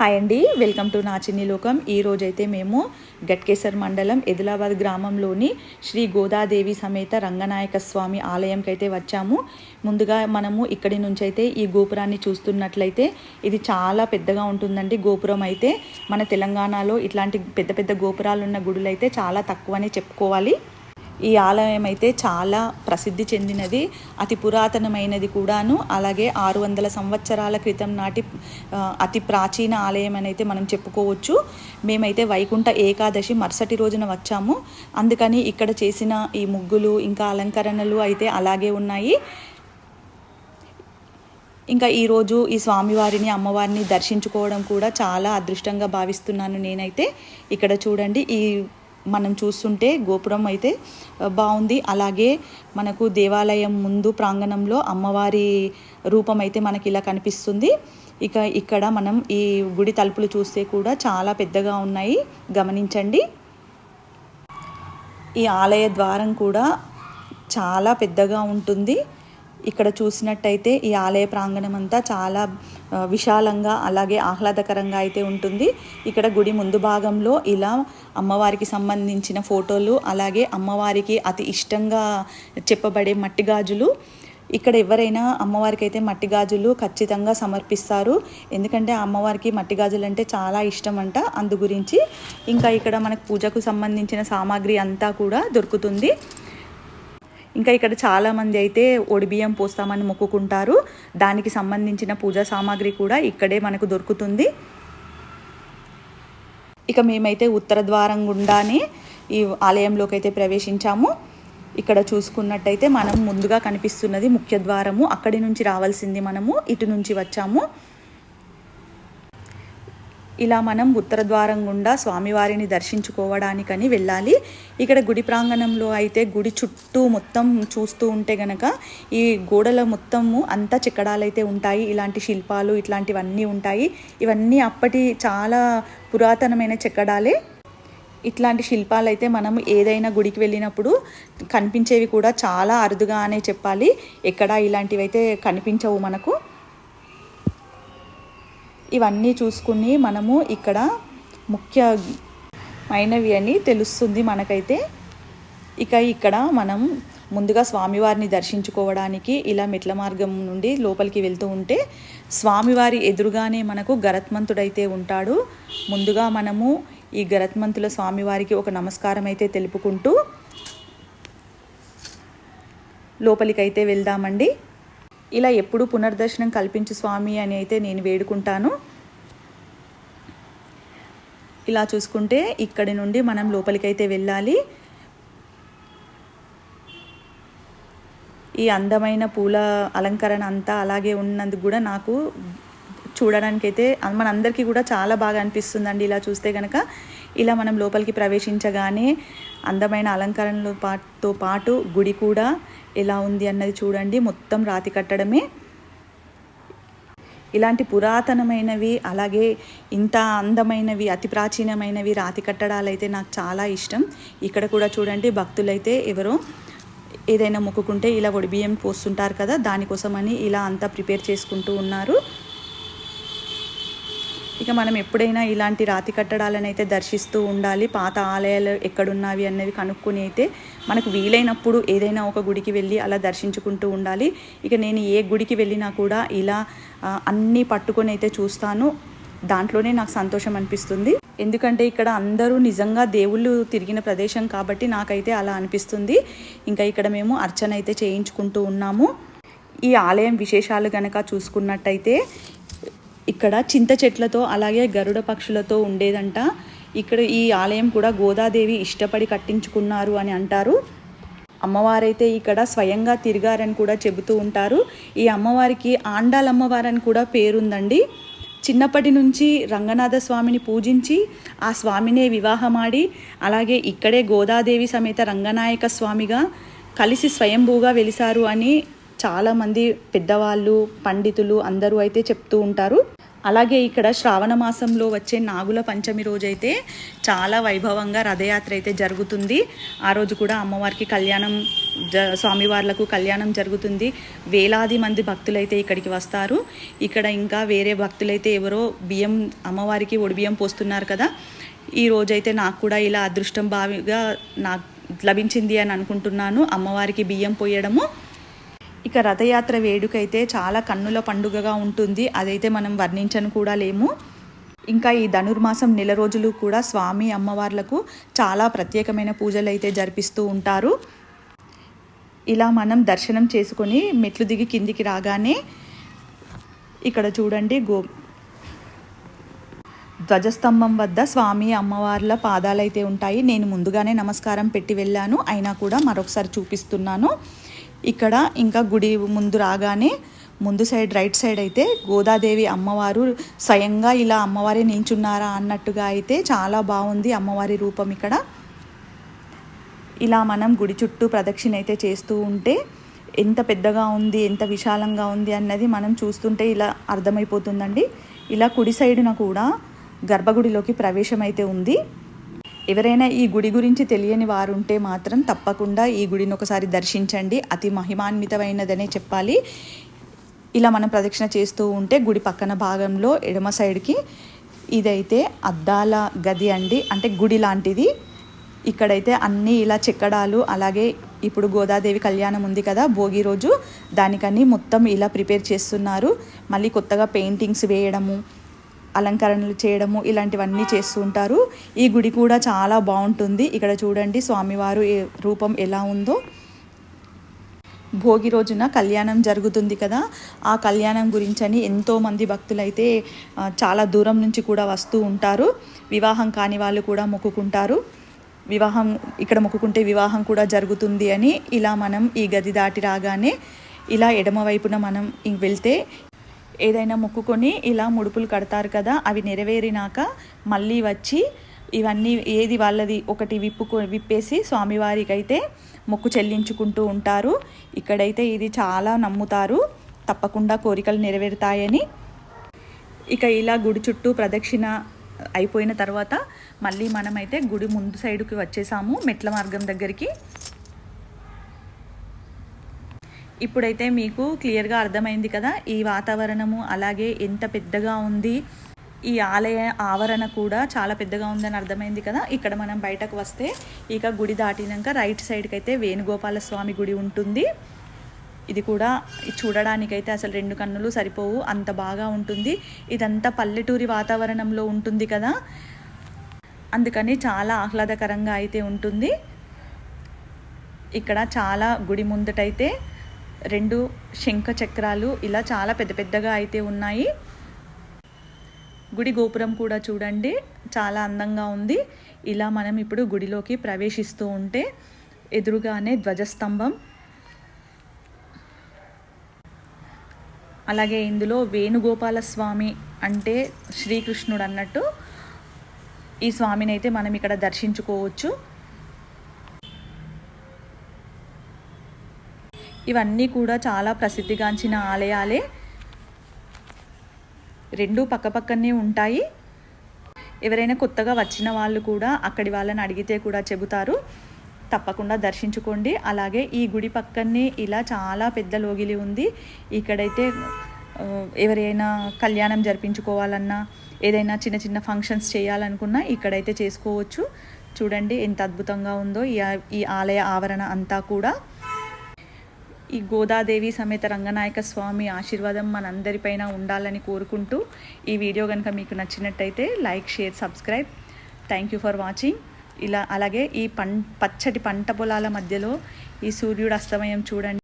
Hi అండి. Welcome to నా చిన్ని లోకం. ఈ రోజైతే మేము గట్కేసర్ మండలం ఎదిలాబాద్ గ్రామంలోని శ్రీ గోదాదేవి సమేత రంగనాయక స్వామి ఆలయంకి అయితే వచ్చాము. ముందుగా మనము ఇక్కడి నుంచి అయితే ఈ గోపురాన్ని చూస్తున్నట్లయితే ఇది చాలా పెద్దగా ఉంటుందండి గోపురం అయితే. మన తెలంగాణలో ఇట్లాంటి పెద్ద పెద్ద గోపురాలు ఉన్న గుడులు అయితే చాలా తక్కువనే చెప్పుకోవాలి. ఈ ఆలయం అయితే చాలా ప్రసిద్ధి చెందినది అతి పురాతనమైనది కూడాను. అలాగే ఆరు వందల సంవత్సరాల క్రితం నాటి అతి ప్రాచీన ఆలయం అని అయితే మనం చెప్పుకోవచ్చు. మేమైతే వైకుంఠ ఏకాదశి మరుసటి రోజున వచ్చాము. అందుకని ఇక్కడ చేసిన ఈ ముగ్గులు ఇంకా అలంకరణలు అయితే అలాగే ఉన్నాయి. ఇంకా ఈరోజు ఈ స్వామివారిని అమ్మవారిని దర్శించుకోవడం కూడా చాలా అదృష్టంగా భావిస్తున్నాను నేనైతే. ఇక్కడ చూడండి ఈ మనం చూస్తుంటే గోపురం అయితే బాగుంది. అలాగే మనకు దేవాలయం ముందు ప్రాంగణంలో అమ్మవారి రూపం అయితే మనకి ఇలా కనిపిస్తుంది. ఇక ఇక్కడ మనం ఈ గుడి తలుపులు చూస్తే కూడా చాలా పెద్దగా ఉన్నాయి. గమనించండి. ఈ ఆలయ ద్వారం కూడా చాలా పెద్దగా ఉంటుంది. ఇక్కడ చూసినట్టయితే ఈ ఆలయ ప్రాంగణం అంతా చాలా విశాలంగా అలాగే ఆహ్లాదకరంగా అయితే ఉంటుంది. ఇక్కడ గుడి ముందు భాగంలో ఇలా అమ్మవారికి సంబంధించిన ఫోటోలు అలాగే అమ్మవారికి అతి ఇష్టంగా చెప్పబడే మట్టి గాజులు. ఇక్కడ ఎవరైనా అమ్మవారికి అయితే మట్టి గాజులు ఖచ్చితంగా సమర్పిస్తారు. ఎందుకంటే అమ్మవారికి మట్టి గాజులు అంటే చాలా ఇష్టం అంట అందు గురించి ఇంకా ఇక్కడ మనకు పూజకు సంబంధించిన సామాగ్రి అంతా కూడా దొరుకుతుంది. ఇంకా ఇక్కడ చాలామంది అయితే ఒడిబియ్యం పోస్తామని మొక్కుకుంటారు. దానికి సంబంధించిన పూజా సామాగ్రి కూడా ఇక్కడే మనకు దొరుకుతుంది. ఇక మేమైతే ఉత్తర ద్వారం గుండానే ఈ ఆలయంలోకి అయితే ప్రవేశించాము. ఇక్కడ చూసుకున్నట్టయితే మనం ముందుగా కనిపిస్తున్నది ముఖ్య ద్వారము. అక్కడి నుంచి రావాల్సింది మనము ఇటు నుంచి వచ్చాము. ఇలా మనం ఉత్తర ద్వారం గుండా స్వామివారిని దర్శించుకోవడానికని వెళ్ళాలి. ఇక్కడ గుడి ప్రాంగణంలో అయితే గుడి చుట్టూ మొత్తం చూస్తూ ఉంటే గనక ఈ గోడల మొత్తము అంతా చెక్కడాలైతే ఉంటాయి. ఇలాంటి శిల్పాలు ఇట్లాంటివన్నీ ఉంటాయి. ఇవన్నీ అప్పటి చాలా పురాతనమైన చెక్కడాలే. ఇట్లాంటి శిల్పాలు అయితే మనం ఏదైనా గుడికి వెళ్ళినప్పుడు కనిపించేవి కూడా చాలా అరుదుగా అనే చెప్పాలి. ఎక్కడ ఇలాంటివి అయితే కనిపించవు మనకు. ఇవన్నీ చూసుకుని మనము ఇక్కడ ముఖ్యమైనవి అని తెలుస్తుంది మనకైతే. ఇక ఇక్కడ మనం ముందుగా స్వామివారిని దర్శించుకోవడానికి ఇలా మెట్ల మార్గం నుండి లోపలికి వెళ్తూ ఉంటే స్వామివారి ఎదురుగానే మనకు గరత్మంతుడైతే ఉంటాడు. ముందుగా మనము ఈ గరత్మంతుల స్వామివారికి ఒక నమస్కారం అయితే తెలుపుకుంటూ లోపలికైతే వెళ్దామండి. ఇలా ఎప్పుడు పునర్దర్శనం కల్పించు స్వామి అని అయితే నేను వేడుకుంటాను. ఇలా చూసుకుంటే ఇక్కడి నుండి మనం లోపలికైతే వెళ్ళాలి. ఈ అందమైన పూల అలంకరణ అంతా అలాగే ఉన్నందుకు కూడా నాకు చూడడానికైతే మనందరికీ కూడా చాలా బాగా అనిపిస్తుందండి ఇలా చూస్తే కనుక ఇలా మనం లోపలికి ప్రవేశించగానే అందమైన అలంకరణలో పాటుతో పాటు గుడి కూడా ఎలా ఉంది అన్నది చూడండి. మొత్తం రాతి కట్టడమే. ఇలాంటి పురాతనమైనవి అలాగే ఇంత అందమైనవి అతి ప్రాచీనమైనవి రాతి కట్టడాలు అయితే నాకు చాలా ఇష్టం. ఇక్కడ కూడా చూడండి భక్తులైతే ఎవరో ఏదైనా మొక్కుకుంటే ఇలా ఒడిబియ్యం పోస్తుంటారు కదా దానికోసమని ఇలా అంతా ప్రిపేర్ చేసుకుంటూ ఉన్నారు. ఇక మనం ఎప్పుడైనా ఇలాంటి రాతి కట్టడాలను అయితే దర్శిస్తూ ఉండాలి. పాత ఆలయాలు ఎక్కడున్నవి అన్నవి కనుక్కొని అయితే మనకు వీలైనప్పుడు ఏదైనా ఒక గుడికి వెళ్ళి అలా దర్శించుకుంటూ ఉండాలి. ఇక నేను ఏ గుడికి వెళ్ళినా కూడా ఇలా అన్నీ పట్టుకొని అయితే చూస్తాను. దాంట్లోనే నాకు సంతోషం అనిపిస్తుంది. ఎందుకంటే ఇక్కడ అందరూ నిజంగా దేవుళ్ళు తిరిగిన ప్రదేశం కాబట్టి నాకైతే అలా అనిపిస్తుంది. ఇంకా ఇక్కడ మేము అర్చన అయితే చేయించుకుంటూ ఉన్నాము. ఈ ఆలయం విశేషాలు గనక చూసుకున్నట్టయితే ఇక్కడ చింత చెట్లతో అలాగే గరుడ పక్షులతో ఉండేదంట. ఇక్కడ ఈ ఆలయం కూడా గోదాదేవి ఇష్టపడి కట్టించుకున్నారు అని అంటారు. అమ్మవారైతే ఇక్కడ స్వయంగా తిరిగారని కూడా చెబుతూ ఉంటారు. ఈ అమ్మవారికి ఆండాలమ్మవారని కూడా పేరుందండి. చిన్నప్పటి నుంచి రంగనాథ స్వామిని పూజించి ఆ స్వామినే వివాహమాడి అలాగే ఇక్కడే గోదాదేవి సమేత రంగనాయక స్వామిగా కలిసి స్వయంభూగా వెలిసారు అని చాలామంది పెద్దవాళ్ళు పండితులు అందరూ అయితే చెప్తూ ఉంటారు. అలాగే ఇక్కడ శ్రావణ మాసంలో వచ్చే నాగుల పంచమి రోజైతే చాలా వైభవంగా రథయాత్ర అయితే జరుగుతుంది. ఆ రోజు కూడా అమ్మవారికి కళ్యాణం జ స్వామివార్లకు కళ్యాణం జరుగుతుంది. వేలాది మంది భక్తులైతే ఇక్కడికి వస్తారు. ఇక్కడ ఇంకా వేరే భక్తులైతే ఎవరో బియ్యం అమ్మవారికి ఒడిబియ్యం పోస్తున్నారు కదా. ఈ రోజైతే నాకు కూడా ఇలా అదృష్టం భావిగా నాకు లభించింది అని అనుకుంటున్నాను. అమ్మవారికి బియ్యం పోయడము. ఇక రథయాత్ర వేడుక అయితే చాలా కన్నుల పండుగగా ఉంటుంది. అదైతే మనం వర్ణించను కూడా లేము. ఇంకా ఈ ధనుర్మాసం నెల రోజులు కూడా స్వామి అమ్మవార్లకు చాలా ప్రత్యేకమైన పూజలు అయితే జరిపిస్తూ ఉంటారు. ఇలా మనం దర్శనం చేసుకొని మెట్లు దిగి కిందికి రాగానే ఇక్కడ చూడండి గో ధ్వజస్తంభం వద్ద స్వామి అమ్మవార్ల పాదాలు అయితే ఉంటాయి. నేను ముందుగానే నమస్కారం పెట్టి వెళ్ళాను. అయినా కూడా మరొకసారి చూపిస్తున్నాను. ఇక్కడ ఇంకా గుడి ముందు రాగానే ముందు సైడ్ రైట్ సైడ్ అయితే గోదాదేవి అమ్మవారు స్వయంగా ఇలా అమ్మవారే నిల్చున్నారా అన్నట్టుగా అయితే చాలా బాగుంది అమ్మవారి రూపం ఇక్కడ. ఇలా మనం గుడి చుట్టూ ప్రదక్షిణ అయితే చేస్తూ ఉంటే ఎంత పెద్దగా ఉంది ఎంత విశాలంగా ఉంది అన్నది మనం చూస్తుంటే ఇలా అర్థమైపోతుందండి. ఇలా కుడి సైడున కూడా గర్భగుడిలోకి ప్రవేశం అయితే ఉంది. ఎవరైనా ఈ గుడి గురించి తెలియని వారు ఉంటే మాత్రం తప్పకుండా ఈ గుడిని ఒకసారి దర్శించండి. అతి మహిమాన్వితమైనదనే చెప్పాలి. ఇలా మనం ప్రదక్షిణ చేస్తూ ఉంటే గుడి పక్కన భాగంలో ఎడమ సైడ్కి ఇదైతే అద్దాల గది అండి. అంటే గుడి లాంటిది. ఇక్కడైతే అన్నీ ఇలా చెక్కడాలు అలాగే ఇప్పుడు గోదాదేవి కళ్యాణం ఉంది కదా భోగి రోజు దానికని మొత్తం ఇలా ప్రిపేర్ చేస్తున్నారు. మళ్ళీ కొత్తగా పెయింటింగ్స్ వేయడము అలంకరణలు చేయడము ఇలాంటివన్నీ చేస్తూ ఉంటారు. ఈ గుడి కూడా చాలా బాగుంటుంది. ఇక్కడ చూడండి స్వామివారు రూపం ఎలా ఉందో. భోగి రోజున కళ్యాణం జరుగుతుంది కదా. ఆ కళ్యాణం గురించని ఎంతోమంది భక్తులైతే చాలా దూరం నుంచి కూడా వస్తూ ఉంటారు. వివాహం కాని వాళ్ళు కూడా మొక్కుకుంటారు. వివాహం ఇక్కడ మొక్కుకుంటే వివాహం కూడా జరుగుతుంది అని ఇలా మనం ఈ గది దాటి రాగానే ఇలా ఎడమ వైపున మనం వెళ్తే ఏదైనా మొక్కుకొని ఇలా ముడుపులు కడతారు కదా అవి నెరవేరినాక మళ్ళీ వచ్చి ఇవన్నీ ఏది వాళ్ళది ఒకటి విప్పుకో విప్పేసి స్వామివారికి అయితే మొక్కు చెల్లించుకుంటూ ఉంటారు. ఇక్కడైతే ఇది చాలా నమ్ముతారు. తప్పకుండా కోరికలు నెరవేరుతాయని. ఇక ఇలా గుడి చుట్టూ ప్రదక్షిణ అయిపోయిన తర్వాత మళ్ళీ మనమైతే గుడి ముందు సైడుకి వచ్చేసాము. మెట్ల మార్గం దగ్గరికి. ఇప్పుడైతే మీకు క్లియర్గా అర్థమైంది కదా ఈ వాతావరణము అలాగే ఎంత పెద్దగా ఉంది. ఈ ఆలయ ఆవరణ కూడా చాలా పెద్దగా ఉందని అర్థమైంది కదా. ఇక్కడ మనం బయటకు వస్తే ఇక గుడి దాటినాక రైట్ సైడ్కి అయితే వేణుగోపాల స్వామి గుడి ఉంటుంది. ఇది కూడా చూడడానికైతే అసలు రెండు కన్నులు సరిపోవు అంత బాగా ఉంటుంది. ఇదంతా పల్లెటూరి వాతావరణంలో ఉంటుంది కదా. అందుకని చాలా ఆహ్లాదకరంగా అయితే ఉంటుంది. ఇక్కడ చాలా గుడి ముందటైతే రెండు శంఖ చక్రాలు ఇలా చాలా పెద్ద పెద్దగా అయితే ఉన్నాయి. గుడి గోపురం కూడా చూడండి చాలా అందంగా ఉంది. ఇలా మనం ఇప్పుడు గుడిలోకి ప్రవేశిస్తూ ఉంటే ఎదురుగానే ధ్వజస్తంభం. అలాగే ఇందులో వేణుగోపాల స్వామి అంటే శ్రీకృష్ణుడు అన్నట్టు ఈ స్వామిని అయితే మనం ఇక్కడ దర్శించుకోవచ్చు. ఇవన్నీ కూడా చాలా ప్రసిద్ధిగాంచిన ఆలయాలే. రెండు పక్కపక్కనే ఉంటాయి. ఎవరైనా కొత్తగా వచ్చిన వాళ్ళు కూడా అక్కడి వాళ్ళని అడిగితే కూడా చెబుతారు. తప్పకుండా దర్శించుకోండి. అలాగే ఈ గుడి పక్కనే ఇలా చాలా పెద్ద లోగిలి ఉంది. ఇక్కడైతే ఎవరైనా కళ్యాణం జరిపించుకోవాలన్నా ఏదైనా చిన్న చిన్న ఫంక్షన్స్ చేయాలనుకున్నా ఇక్కడైతే చేసుకోవచ్చు. చూడండి ఎంత అద్భుతంగా ఉందో ఈ ఈ ఆలయ ఆవరణ అంతా కూడా. ఈ గోదాదేవి సమేత రంగనాయక స్వామి ఆశీర్వాదం మనందరిపైన ఉండాలని కోరుకుంటూ ఈ వీడియో కనుక మీకు నచ్చినట్టయితే like share subscribe. Thank you for watching ఇలా అలాగే ఈ పం పచ్చటి పంట పొలాల మధ్యలో ఈ సూర్యుడు అస్తమయం చూడండి.